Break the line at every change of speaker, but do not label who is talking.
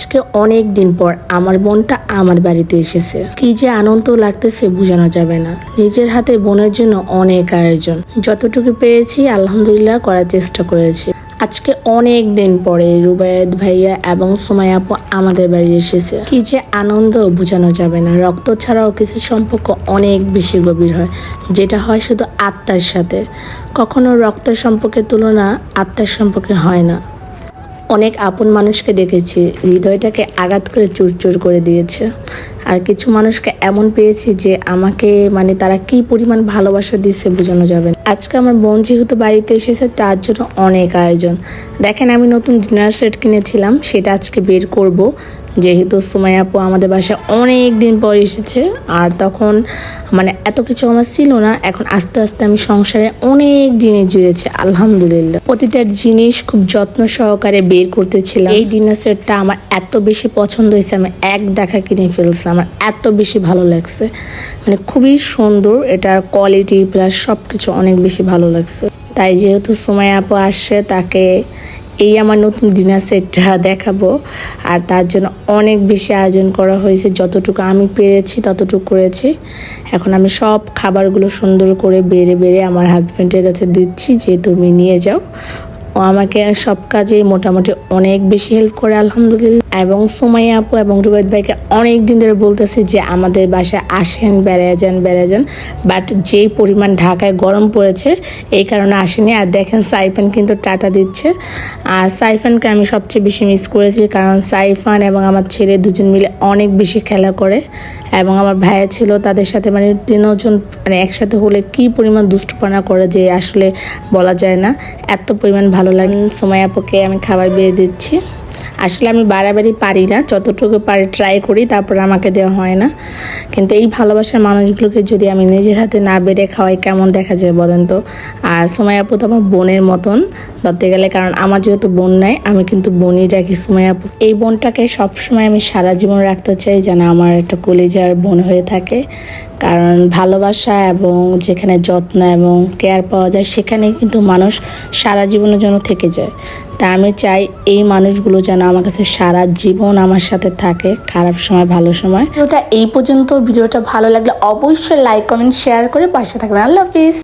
আজকে অনেক দিন পর আমার বোনটা আমার বাড়িতে এসেছে। কি যে আনন্দ লাগতেছে বোঝানো যাবে না। নিজের হাতে বোনের জন্য অনেক আয়োজন। যতটুকু পেরেছি আলহামদুলিল্লাহ করার চেষ্টা করেছি। আজকে অনেক দিন পরে রুবায়ত ভাইয়া এবং সুমাইয়া আপু আমাদের বাড়ি এসেছে। কি যে আনন্দ বোঝানো যাবে না। রক্ত ছাড়াও কিছু সম্পর্ক অনেক বেশি গভীর হয়, যেটা হয় শুধু আত্মার সাথে। কখনো রক্তের সম্পর্কের তুলনা আত্মার সম্পর্কে হয় না। অনেক আপন মানুষকে দেখেছি। হৃদয়টাকে আঘাত করে চুরচুর করে দিয়েছে। আর কিছু মানুষকে এমন পেয়েছি যে আমাকে মানে তারা কি পরিমাণ ভালোবাসা দিচ্ছে বোঝানো যাবে আজকে আমার বোন যেহেতু বাড়িতে এসেছে, তার জন্য অনেক আয়োজন। দেখেন আমি নতুন ডিনার সেট কিনেছিলাম, সেটা আজকে বের করব। যেহেতু সুমাই আপু আমাদের বাসায় অনেক দিন পর এসেছে, আর তখন মানে এত কিছু আমার ছিল না, এখন আস্তে আস্তে আমি সংসারে অনেক জিনিস জুড়েছি, আলহামদুলিল্লাহ। প্রতিটা জিনিস খুব যত্ন সহকারে বের করতেছিলাম। এই ডিনার সেটটা আমার এত বেশি পছন্দ হয়েছে, আমি এক দেখা কিনে ফেলছি, আমার এত বেশি ভালো লাগছে। মানে খুবই সুন্দর, এটার কোয়ালিটি প্লাস সব কিছু অনেক বেশি ভালো লাগছে। তাই যেহেতু সময় আপু আসছে, তাকে এই আমার নতুন ডিনার সেটটা দেখাবো, আর তার জন্য অনেক বেশি আয়োজন করা হয়েছে, যতটুকু আমি পেরেছি ততটুকু করেছি। এখন আমি সব খাবারগুলো সুন্দর করে বেড়ে বেড়ে আমার হাজব্যান্ডের কাছে দিচ্ছি, যে তুমি নিয়ে যাও। ও আমাকে সব কাজেই মোটামুটি অনেক বেশি হেল্প করে, আলহামদুলিল্লাহ। এবং সুমাইয়া আপু এবং রুবেদ ভাইকে অনেক দিন ধরে বলতেছি যে আমাদের বাসায় আসেন, বেড়ায় যান বেড়ায় যান। বাট যেই পরিমাণ ঢাকায় গরম পড়েছে, এই কারণে আসেনি। আর দেখেন সাইফান কিন্তু টাটা দিচ্ছে। আর সাইফানকে আমি সবচেয়ে বেশি মিস করেছি কারণ সাইফান এবং আমার ছেলে দুজন মিলে অনেক বেশি খেলা করে। এবং আমার ভাইয়া ছিল তাদের সাথে মানে তিনজন মানে একসাথে হলে কি পরিমাণ দুষ্টপনা করে যে আসলে বলা যায় না। এত পরিমাণ ভালো লাগে। সময় আপুকে আমি খাবার বেড়ে দিচ্ছি। আসলে আমি বাড়াবাড়ি পারি না, যতটুকু পারি ট্রাই করি, তারপর আমাকে দেওয়া হয় না। কিন্তু এই ভালোবাসার মানুষগুলোকে যদি আমি নিজের হাতে না বেড়ে খাওয়াই, কেমন দেখা যায় বলেন তো? আর সময় আপু তো আমার বোনের মতন, ধরতে গেলে কারণ আমার যেহেতু বোন নাই, আমি কিন্তু বোনই রাখি সময় আপু। এই বোনটাকে সবসময় আমি সারা জীবন রাখতে চাই যেন আমার একটা কলেজার বোন হয়ে থাকে। কারণ ভালোবাসা এবং যেখানে যত্ন এবং কেয়ার পাওয়া যায়, সেখানেই কিন্তু মানুষ সারা জীবনের জন্য থেকে যায়। তা আমি চাই এই মানুষগুলো যেন আমার কাছে সারা জীবন আমার সাথে থাকে, খারাপ সময়, ভালো সময়। ওটা এই পর্যন্ত। ভিডিওটা ভালো লাগলে অবশ্যই লাইক কমেন্ট শেয়ার করে পাশে থাকবেন। আল্লাহ হাফিজ।